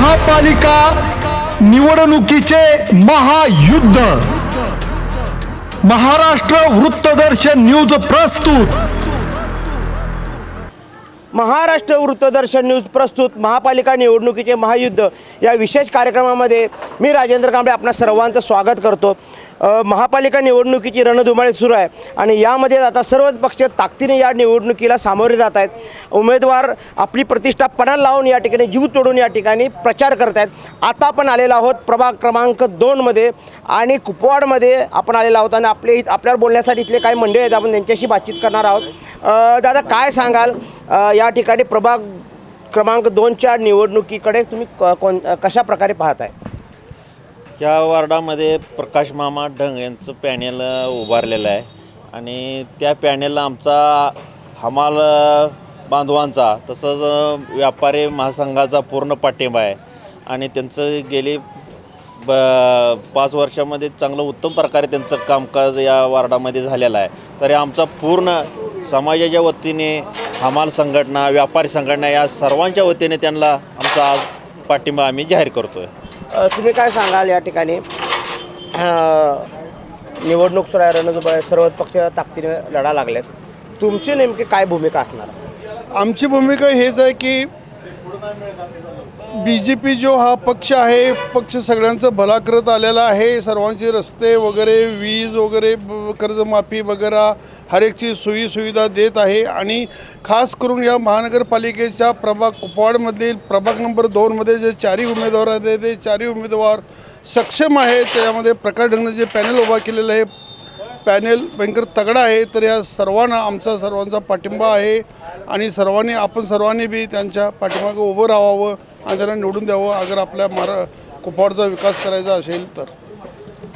महापालिका निवडणुकीचे महायुद्ध. महाराष्ट्र वृत्तदर्शन न्यूज प्रस्तुत. महाराष्ट्र वृत्तदर्शन न्यूज प्रस्तुत. महापालिका निवडणुकीचे महायुद्ध. या विशेष कार्यक्रमामध्ये मी राजेंद्र कांबळे आपणा सर्वांचं स्वागत करतो. महापालिका निवडणुकीची रणधुमाळी सुरू आहे. आणि यामध्ये आता सर्वच पक्ष ताकदीने या निवडणुकीला सामोरे जात आहेत. उमेदवार आपली प्रतिष्ठा पणाला लावून या ठिकाणी जीव तोडून या ठिकाणी प्रचार करत आहेत. आता आपण आलेलो आहोत प्रभाग क्रमांक दोनमध्ये आणि कुपवाडमध्ये आपण आलेलो आहोत. आणि आपले आपल्यावर बोलण्यासाठी इथले काही मंडळी आहेत. आपण त्यांच्याशी बातचीत करणार आहोत. दादा काय सांगाल? या ठिकाणी प्रभाग क्रमांक दोनच्या निवडणुकीकडे तुम्ही क- कोण कशा प्रकारे पाहताय? या वार्डामध्ये प्रकाश मामा ढंग यांचं पॅनेल उभारलेलं आहे. आणि त्या पॅनेलला आमचा हमाल बांधवांचा तसंच व्यापारी महासंघाचा पूर्ण पाठिंबा आहे. आणि त्यांचं गेली ब पाच वर्षामध्ये चांगलं उत्तम प्रकारे त्यांचं कामकाज या वार्डामध्ये झालेलं आहे. तर आमचा पूर्ण समाजाच्या वतीने हमाल संघटना व्यापारी संघटना या सर्वांच्या वतीने त्यांना आमचा आज पाठिंबा आम्ही जाहीर करतो आहे तुम्ही काय सांगाल या ठिकाणी? निवडणूक सुरू आहे आहे, सर्वच पक्ष ताकदीने लढा लागलेत. तुमची नेमकी काय भूमिका असणार? आमची भूमिका हेच आहे की बी जे पी जो हा पक्ष आहे पक्ष सगळ्यांचं भला करत आलेला आहे. सर्वांचे रस्ते वगैरे वीज वगैरे कर्जमाफी वगैरे हर एकची सोयी सुविधा देत आहे. आणि खास करून या महानगरपालिकेच्या प्रभाग कुपवाडमधील प्रभाग नंबर दोनमध्ये जे चारही उमेदवार आहेत ते चारही उमेदवार सक्षम आहेत. त्याच्यामध्ये प्रकाश ढंगनं जे पॅनल उभा केलेलं आहे पॅनेल भयंकर तगडा आहे. तर या सर्वांना आमचा सर्वांचा पाठिंबा आहे. आणि सर्वांनी आपण सर्वांनी बी त्यांच्या पाठिंबागं उभं राहावं. आणि त्यांना निवडून द्यावं. अगर आपल्या महारा कुपवाडचा विकास करायचा असेल तर.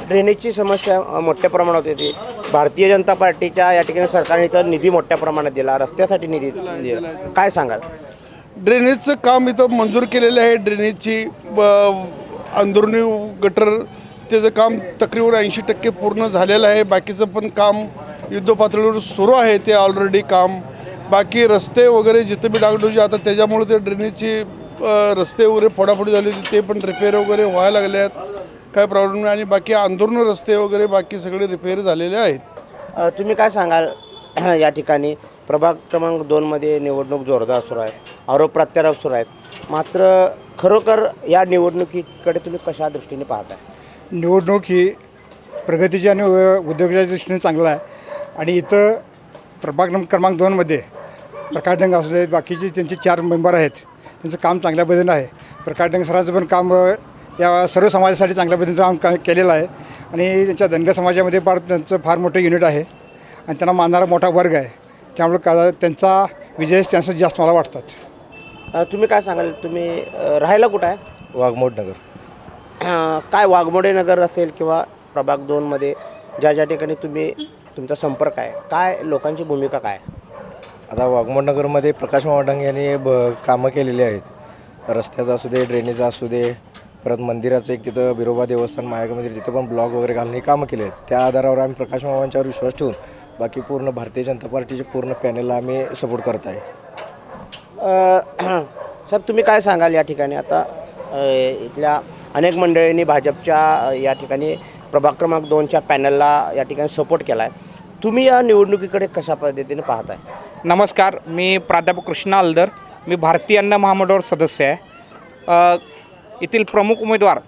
ड्रेनेजची समस्या मोठ्या प्रमाणात येते भारतीय जनता पार्टीच्या या ठिकाणी सरकारने तर निधी मोठ्या प्रमाणात दिला. रस्त्यासाठी निधी दिला. काय सांगाल? ड्रेनेजचं काम इथं मंजूर केलेलं आहे. ड्रेनेजची ब- अंदरुनी गटर त्याचं काम तकरीबन ऐंशी टक्के पूर्ण झालेलं आहे. बाकीचं पण काम युद्धपातळीवर सुरू आहे. ते ऑलरेडी काम. बाकी रस्ते वगैरे जिथे बी डागडुजी आता त्याच्यामुळे ते ड्रेनेजची रस्ते वगैरे फोडाफोडी झाली होती ते पण रिपेअर वगैरे व्हायला लागले आहेत. काय प्रॉब्लेम नाही. आणि बाकी अंदरून रस्ते वगैरे बाकी सगळे रिपेअर झालेले आहेत. अ, तुम्ही काय सांगाल या ठिकाणी? प्रभाग क्रमांक दोनमध्ये निवडणूक जोरदार सुरू आहे. आरोप प्रत्यारोप सुरू आहेत. मात्र खरोखर या निवडणुकीकडे तुम्ही कशा दृष्टीने पाहताय? निवडणूक ही प्रगतीची आणि उ- उद्योगाच्या दृष्टीने चांगला आहे. आणि इथं प्रभाग क्रमांक दोनमध्ये प्रकाश डंग असू दे बाकीचे त्यांचे चार मेंबर आहेत. त्यांचं काम चांगल्या पद्धतीनं आहे. प्रकाश डंग सरांचं पण काम या सर्व समाजासाठी चांगल्या पद्धतीनं काम का केलेलं आहे. आणि त्यांच्या धनगर समाजामध्ये फार त्यांचं फार मोठं युनिट आहे. आणि त्यांना मानणारा मोठा वर्ग आहे. त्यामुळे का त्यांचा विजय चान्सेस जास्त मला वाटतात. तुम्ही काय सांगाल? तुम्ही राहायला कुठं आहे? वाघमोड नगर. काय वाघमोडे नगर असेल किंवा प्रभाग दोनमध्ये ज्या ज्या ठिकाणी तुम्ही तुमचा संपर्क आहे काय लोकांची भूमिका काय? आहे? आता वाघमोडनगरमध्ये प्रकाश मावडंग यांनी ब कामं केलेली आहेत. रस्त्याचं असू दे ड्रेनेजचं असू दे परत मंदिराचं एक तिथं बिरोबा देवस्थान मायागा मंदिर तिथं पण ब्लॉक वगैरे घालून कामं केले आहेत. त्या आधारावर आम्ही प्रकाश मामांच्यावर विश्वास ठेवून बाकी पूर्ण भारतीय जनता पार्टीचे पूर्ण पॅनलला आम्ही सपोर्ट करत आहे. साहेब तुम्ही काय सांगाल या ठिकाणी? आता अ, इथल्या अनेक मंडळींनी भाजपच्या अ, या ठिकाणी प्रभाग क्रमांक दोनच्या पॅनलला या ठिकाणी सपोर्ट केला आहे तुम्ही या निवडणुकीकडे कशा पद्धतीने पाहताय? नमस्कार मी प्राध्यापक कृष्णा अलदर मी भारतीय अन्न महामंडळावर सदस्य आहे. येथील प्रमुख उमेदवार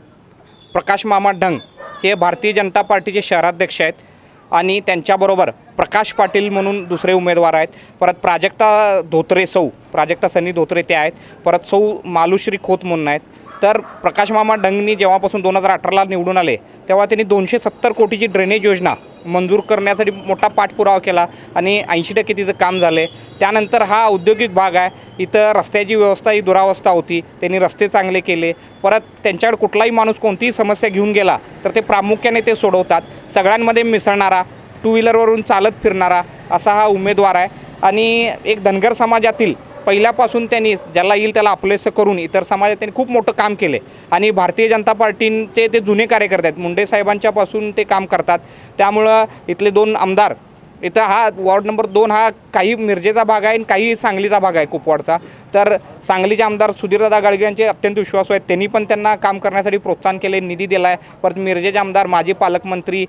प्रकाश मामा ढंग हे भारतीय जनता पार्टीचे शहराध्यक्ष आहेत आणि त्यांच्याबरोबर प्रकाश पाटील म्हणून दुसरे उमेदवार आहेत. परत प्राजक्ता धोत्रे सौ प्राजक्ता सनी धोत्रे ते आहेत. परत सौ मालुश्री खोत म्हणून आहेत. तर प्रकाश मामा डंगनी जेव्हापासून दोन हजार अठराला निवडून आले तेव्हा त्यांनी दोनशे सत्तर कोटीची ड्रेनेज योजना मंजूर करण्यासाठी मोठा पाठपुरावा केला आणि ऐंशी टक्के तिचं काम झालं. आहे त्यानंतर हा औद्योगिक भाग आहे. इथं रस्त्याची व्यवस्था ही दुरावस्था होती. त्यांनी रस्ते चांगले केले. परत त्यांच्याकडे कुठलाही माणूस कोणतीही समस्या घेऊन गेला तर ते प्रामुख्याने ते सोडवतात. सगळ्यांमध्ये मिसळणारा टू व्हीलरवरून चालत फिरणारा असा हा उमेदवार आहे. आणि एक धनगर समाजातील पहिल्यापासून त्यांनी ज्याला येईल त्याला आपलेसं करून इतर समाजात त्यांनी खूप मोठं काम केले आणि भारतीय जनता पार्टींचे ते जुने कार्यकर्ते आहेत. मुंडे साहेबांच्यापासून ते काम करतात. त्यामुळं इथले दोन आमदार इथं हा वॉर्ड नंबर दोन हा काही मिरजेचा भाग आहे आणि काही सांगलीचा भाग आहे कुपवाडचा. तर सांगलीचे आमदार सुधीरदादा गाडगे यांचे अत्यंत विश्वासू आहेत. त्यांनी पण त्यांना काम करण्यासाठी प्रोत्साहन केले निधी दिला आहे परत मिरजेचे आमदार माजी पालकमंत्री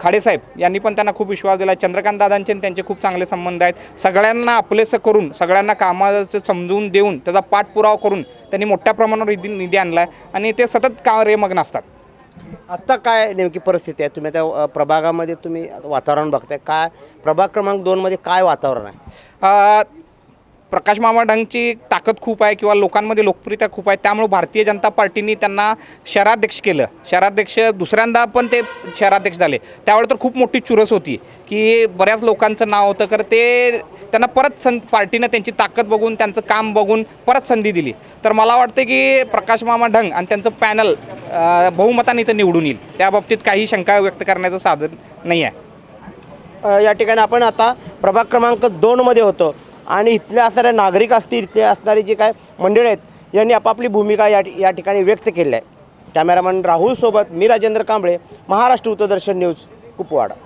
खाडेसाहेब यांनी पण त्यांना खूप विश्वास दिला. चंद्रकांत दादांचे त्यांचे खूप चांगले संबंध आहेत. सगळ्यांना आपलेसं करून सगळ्यांना कामाचं समजून देऊन त्याचा पाठपुरावा करून त्यांनी मोठ्या प्रमाणावर निधी निधी आणला आहे आणि ते सतत कार्यमग्न असतात? आत्ता काय नेमकी परिस्थिती आहे? तुम्ही त्या प्रभागामध्ये तुम्ही वातावरण बघताय. काय प्रभाग क्रमांक दोनमध्ये काय वातावरण आहे? प्रकाश मामा ढंगची ताकद खूप आहे किंवा लोकांमध्ये लोकप्रियता खूप आहे. त्यामुळे भारतीय जनता पार्टीने त्यांना शहराध्यक्ष केलं. शहराध्यक्ष दुसऱ्यांदा पण ते शहराध्यक्ष झाले. त्यावेळी तर खूप मोठी चुरस होती की बऱ्याच लोकांचं नाव होतं. तर ते त्यांना परत सं पार्टीनं त्यांची ताकद बघून त्यांचं काम बघून परत संधी दिली. तर मला वाटतं की प्रकाश मामा ढंग आणि त्यांचं पॅनल बहुमताने इथं निवडून येईल. त्या बाबतीत काही शंका व्यक्त करण्याचं साधन नाही आहे. या ठिकाणी आपण आता प्रभाग क्रमांक दोनमध्ये होतो. आणि इथले असणारे नागरिक असतील इथले असणारे जे काय मंडळी आहेत यांनी आपापली भूमिका या या ठिकाणी व्यक्त केली आहे. कॅमेरामन राहुलसोबत मी राजेंद्र कांबळे महाराष्ट्र उत्तरदर्शन न्यूज कुपवाडा.